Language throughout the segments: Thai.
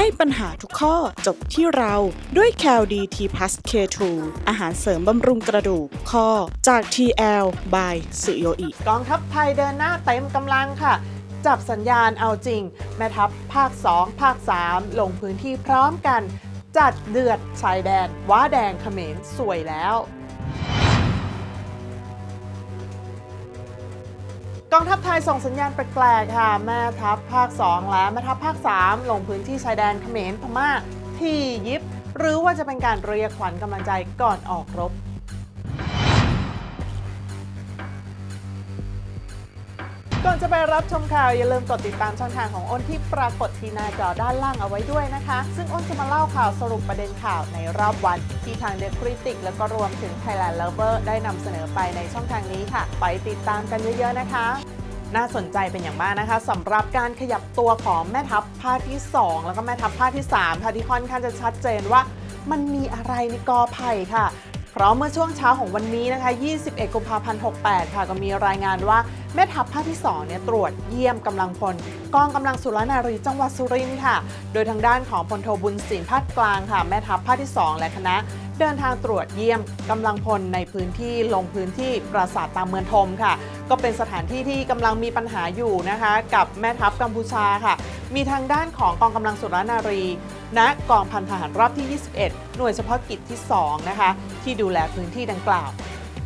ให้ปัญหาทุกข้อจบที่เราด้วย c a l d t p l u s K2 อาหารเสริมบำรุงกระดูกข้อจาก TL by สุโยอิกองทัพไทยเดินหน้าเต็มกำลังค่ะ จับสัญญาณเอาจริง แม่ทัพภาค 2 ภาค 3 ลงพื้นที่พร้อมกัน จัดเดือดชายแดนว้าแดงเขมรสวยแล้ว กองทัพไทยส่งสัญญาณแปลกๆค่ะ แม่ทัพภาค 2 และแม่ทัพภาค 3 ลงพื้นที่ชายแดนเขมรพม่าที่ยิบหรือว่าจะเป็นการเรียกขวัญกำลังใจก่อนออกรบ ก่อนจะไปรับชมข่าว อย่าลืมกดติดตามช่องทางของอ้นที่ปรากฏที่หน้าจอด้านล่างเอาไว้ด้วยนะคะ ซึ่งอ้นจะมาเล่าข่าวสรุปประเด็นข่าวในรอบวัน ที่ทางเด e คริติกแล้วก็รวมถึง Thailand Lover ได้นำเสนอไปในช่องทางนี้ค่ะ ไปติดตามกันเยอะๆนะคะน่าสนใจเป็นอย่างมากนะคะสำหรับการขยับตัวของแม่ทัพภาคที่ 2 แล้วก็แม่ทัพภาคที่ 3 ค่ะที่ค่อนข้างจะชัดเจนว่า มันมีอะไรในกอไผ่ค่ะ เพราะเมื่อช่วงเช้าของวันนี้นะคะ 21 กุมภาพันธ์ 68 ค่ะ ก็มีรายงานว่า แม่ทัพภาคที่2เนี่ยตรวจเยี่ยมกำลังพลกองกำลังสุรนารีจังหวัดสุรินทร์ค่ะ โดยทางด้านของพลโทบุญสินภาคกลางค่ะ แม่ทัพภาคที่ 2 และคณะ เดินทางตรวจเยี่ยมกำลังพลในพื้นที่ลงพื้นที่ปราสาทตามเมืองทมค่ะ ก็เป็นสถานที่ที่กำลังมีปัญหาอยู่นะคะ กับแม่ทัพกัมพูชาค่ะ มีทางด้านของกองกำลังสุรนารีณกองพันทหารราบที่ 21 หน่วยเฉพาะกิจที่ 2 นะคะ ที่ดูแลพื้นที่ดังกล่าว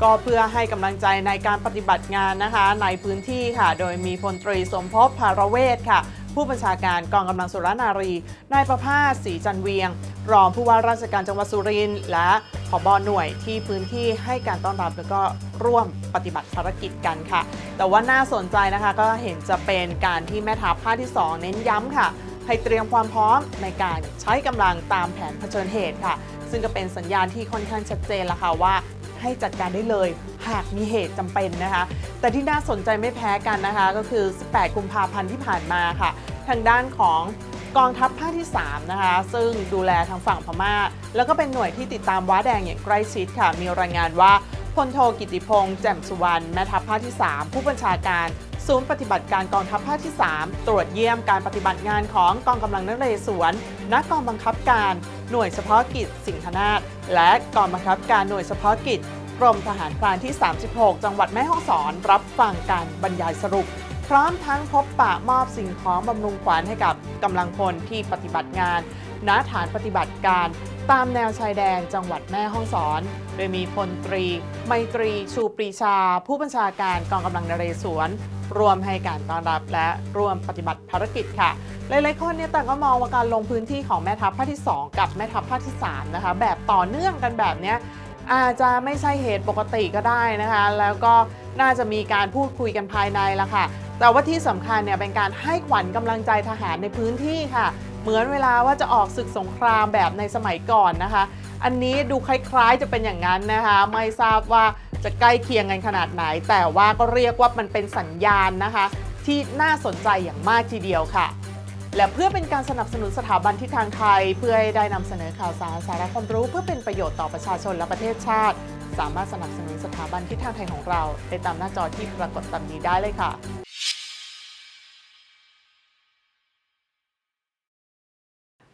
ก็เพื่อให้กำลังใจในการปฏิบัติงานนะคะในพื้นที่ค่ะ โดยมีพลตรีสมภพภารเวศค่ะ ผู้บัญชาการกองกำลังสุรนารีนายประภาสศรีจันเวียง รองผู้ว่าราชการจังหวัดสุรินทร์และผบหน่วยที่พื้นที่ให้การต้อนรับแล้วก็ร่วมปฏิบัติภารกิจกันค่ะ แต่ว่าน่าสนใจนะคะก็เห็นจะเป็นการที่แม่ทัพภาคที่ 2 เน้นย้ำค่ะ ให้เตรียมความพร้อมในการใช้กำลังตามแผนเผชิญเหตุค่ะ ซึ่งก็เป็นสัญญาณที่ค่อนข้างชัดเจนแล้วค่ะว่า ให้จัดการได้เลย หากมีเหตุจำเป็นนะคะ แต่ที่น่าสนใจไม่แพ้กันนะคะ ก็คือ 18 กุมภาพันธ์ที่ผ่านมาค่ะ ทางด้านของกองทัพภาคที่ 3 นะคะ ซึ่งดูแลทางฝั่งพม่า แล้วก็เป็นหน่วยที่ติดตามว้าแดงอย่างใกล้ชิดค่ะ มีรายงานว่าพลโทกิติพงษ์แจ่มสุวรรณแม่ทัพภาคที่ 3 ผู้บัญชาการ ศูนย์ปฏิบัติการกองทัพภาคที่ 3 ตรวจเยี่ยมการปฏิบัติงานของกองกำลังนเรศวรณกองบังคับการหน่วยเฉพาะกิจสิงหนาฏและกองบังคับการหน่วยเฉพาะกิจกรมทหารพรานที่ 36 จังหวัดแม่ฮ่องสอนรับฟังการบรรยายสรุป พร้อมทั้งพบปะมอบสิ่งของบำรุงขวัญให้กับกำลังพลที่ปฏิบัติงานณฐานปฏิบัติการ ตามแนวชายแดนจังหวัดแม่ฮ่องสอน โดยมีพลตรี ไมตรีชูปรีชา ผู้บัญชาการกองกำลังนเรศวรรวมให้การต้อนรับและร่วมปฏิบัติภารกิจค่ะ หลายๆคนเนี่ยต่างก็มองว่าการลงพื้นที่ของแม่ทัพภาคที่ 2 กับแม่ทัพภาคที่3นะคะแบบต่อเนื่องกันแบบเนี้ยอาจจะไม่ใช่เหตุปกติก็ได้นะคะ แล้วก็น่าจะมีการพูดคุยกันภายในละค่ะ แต่ว่าที่สำคัญเนี่ยเป็นการให้ขวัญกำลังใจทหารในพื้นที่ค่ะ เหมือนเวลาว่าจะออกศึกสงครามแบบในสมัยก่อนนะคะ อันนี้ดูคล้ายๆจะเป็นอย่างนั้นนะคะ ไม่ทราบว่าจะใกล้เคียงกันขนาดไหน แต่ว่าก็เรียกว่ามันเป็นสัญญาณนะคะ ที่น่าสนใจอย่างมากทีเดียวค่ะ และเพื่อเป็นการสนับสนุนสถาบันทิศทางไทย เพื่อให้ได้นำเสนอข่าวสารสาระความรู้ เพื่อเป็นประโยชน์ต่อประชาชนและประเทศชาติ สามารถสนับสนุนสถาบันทิศทางไทยของเราได้ตามหน้าจอที่ปรากฏตามนี้ได้เลยค่ะ